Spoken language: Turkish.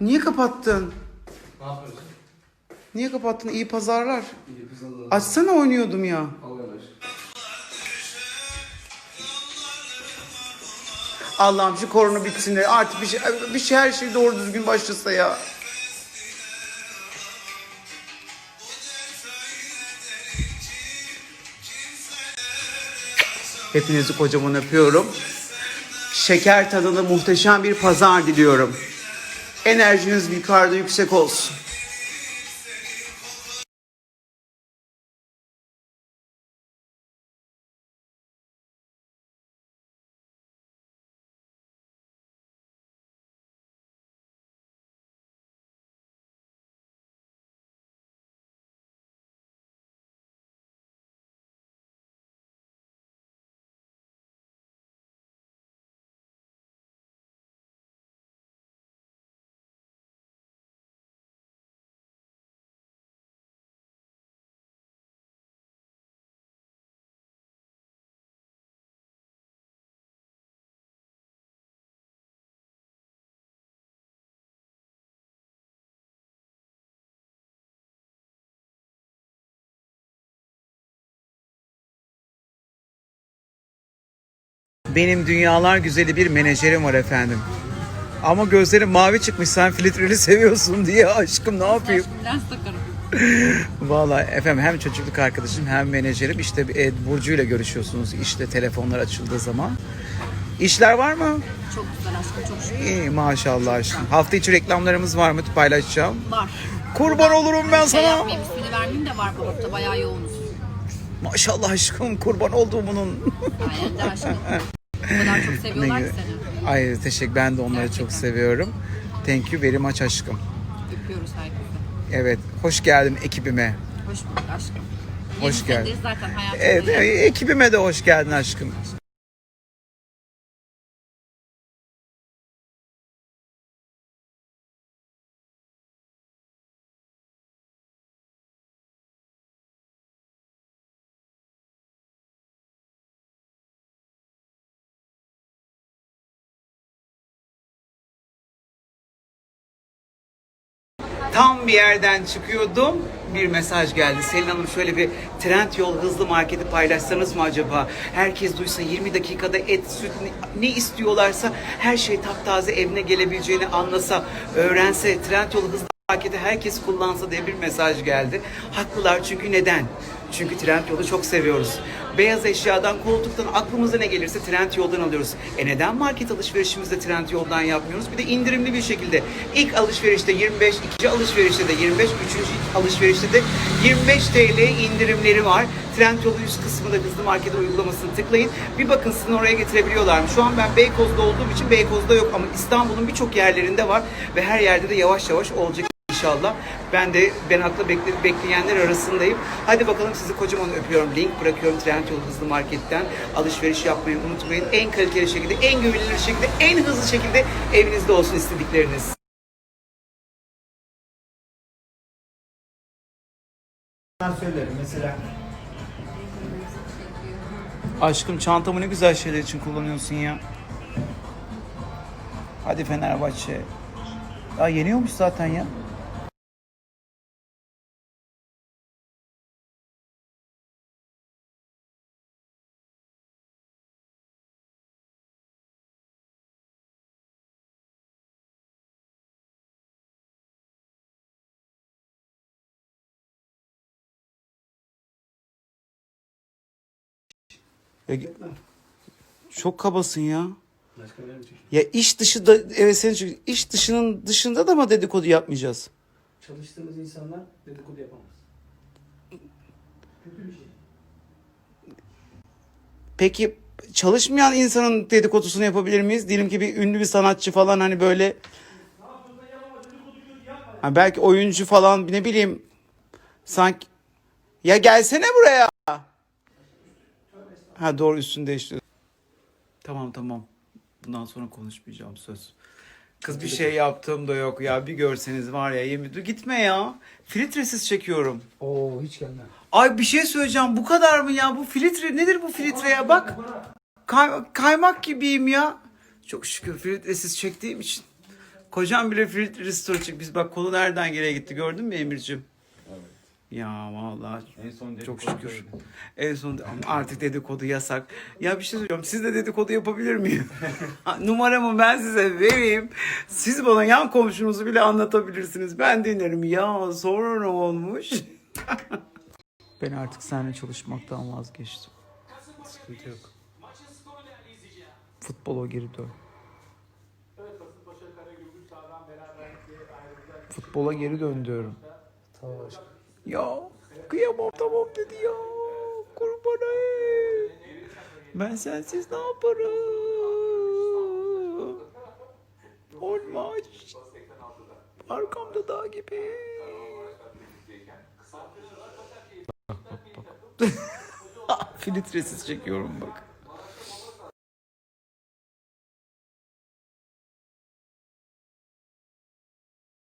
Niye kapattın? Ne yapıyorsun? Niye kapattın? İyi pazarlar. İyi kızıldı. Açsana oynuyordum ya. Al yavaş. Allah'ım şu korona bitsin de artık bir şey, bir şey her şey doğru düzgün başlasa ya. Hepinizi kocaman öpüyorum. Şeker tadında muhteşem bir pazar diliyorum. Enerjiniz yukarıda yüksek olsun. Benim dünyalar güzeli bir menajerim var efendim. Ama gözlerim mavi çıkmış sen filtreli seviyorsun diye aşkım ne yapayım? Lens takarım. Vallahi efendim hem çocukluk arkadaşım hem menajerim işte e, Burcu ile görüşüyorsunuz işte telefonlar açıldığı zaman. İşler var mı? Çok güzel aşkım çok şükür. İyi maşallah aşkım. Hafta içi reklamlarımız var mı paylaşacağım? Var. Kurban olurum ben Şey sana. yapmayayım ismini vermeyeyim de var babakta bayağı yoğunuz. Maşallah aşkım kurban olduğumunun. Aynen aşkım. O kadar çok seviyorlar ki seni. Ay teşekkür ben de onları çok Gerçekten. seviyorum. Thank you very much aşkım. Öpüyoruz herkese. Evet hoş geldin ekibime. Hoş bulduk aşkım. Hoş geldin. zaten evet, ekibime de hoş geldin aşkım. Tam bir yerden çıkıyordum. Bir mesaj geldi. Selin Hanım şöyle bir trend yol hızlı marketi paylaşsanız mı acaba? Herkes duysa 20 dakikada et, süt ne- istiyorlarsa her şey taptaze evine gelebileceğini anlasa, öğrense trend yol hızlı marketi herkes kullansa diye bir mesaj geldi. Haklılar çünkü neden? Çünkü trend yolu çok seviyoruz. Beyaz eşyadan, koltuktan aklımıza ne gelirse trend yoldan alıyoruz. E neden market alışverişimizde trend yoldan yapmıyoruz? Bir de indirimli bir şekilde. İlk alışverişte 25, ikinci alışverişte de 25, üçüncü alışverişte de 25 TL indirimleri var. Trend yolu üst kısmında hızlı market uygulamasını tıklayın. Bir bakın sizin oraya getirebiliyorlar mı? Şu an ben Beykoz'da olduğum için Beykoz'da yok ama İstanbul'un birçok yerlerinde var ve her yerde de yavaş yavaş olacak. İnşallah. Ben de ben akla bekle- bekleyenler arasındayım. Hadi bakalım sizi kocaman öpüyorum. Link bırakıyorum Trendyol Hızlı Market'ten. Alışveriş yapmayı unutmayın. En kaliteli şekilde, en güvenilir şekilde, en hızlı şekilde evinizde olsun istedikleriniz. Ben söylerim mesela. Aşkım çantamı ne güzel şeyler için kullanıyorsun ya. Hadi Fenerbahçe. Ya yeniyormuş zaten ya. Ya, çok kabasın ya. Başka. Ya iş dışı da evet senin için iş dışının dışında da mı dedikodu yapmayacağız? Çalıştığımız insanlar dedikodu yapamaz. Kötü bir şey. Peki çalışmayan insanın dedikodusunu yapabilir miyiz? Diyelim ki bir ünlü bir sanatçı falan hani böyle ha belki oyuncu falan ne bileyim sanki ya gelsene buraya. Ha doğru üstünde işte. Tamam tamam. Bundan sonra konuşmayacağım söz. Kız bir şey yaptığım da yok ya. Bir görseniz var ya yemin Dur gitme ya. Filtresiz çekiyorum. Oo hiç gelme. Ay bir şey söyleyeceğim. Bu kadar mı ya? Bu filtre nedir bu filtre ya? Bak. Kay- kaymak gibiyim ya. Çok şükür filtresiz çektiğim için. Kocam bile filtresiz çek. Biz bak konu nereden geriye gitti gördün mü Emir'cim? Ya vallahi En son çok şükür. En son artık dedikodu yasak. Ya bir şey söyleyeceğim. Siz de dedikodu yapabilir miyim? Numaramı ben size vereyim. Siz bana yan komşunuzu bile anlatabilirsiniz. Ben dinlerim. Ya sonra ne olmuş? ben artık seninle çalışmaktan vazgeçtim. Sıkıntı yok. Futbola geri dön. Futbola geri dön diyorum. Tamam aşkım. Ya kıyamam tamam dedi ya. Kurban. Ben sensiz ne yaparım? Olmaz. Arkamda dağ gibi. Filtresiz çekiyorum bak.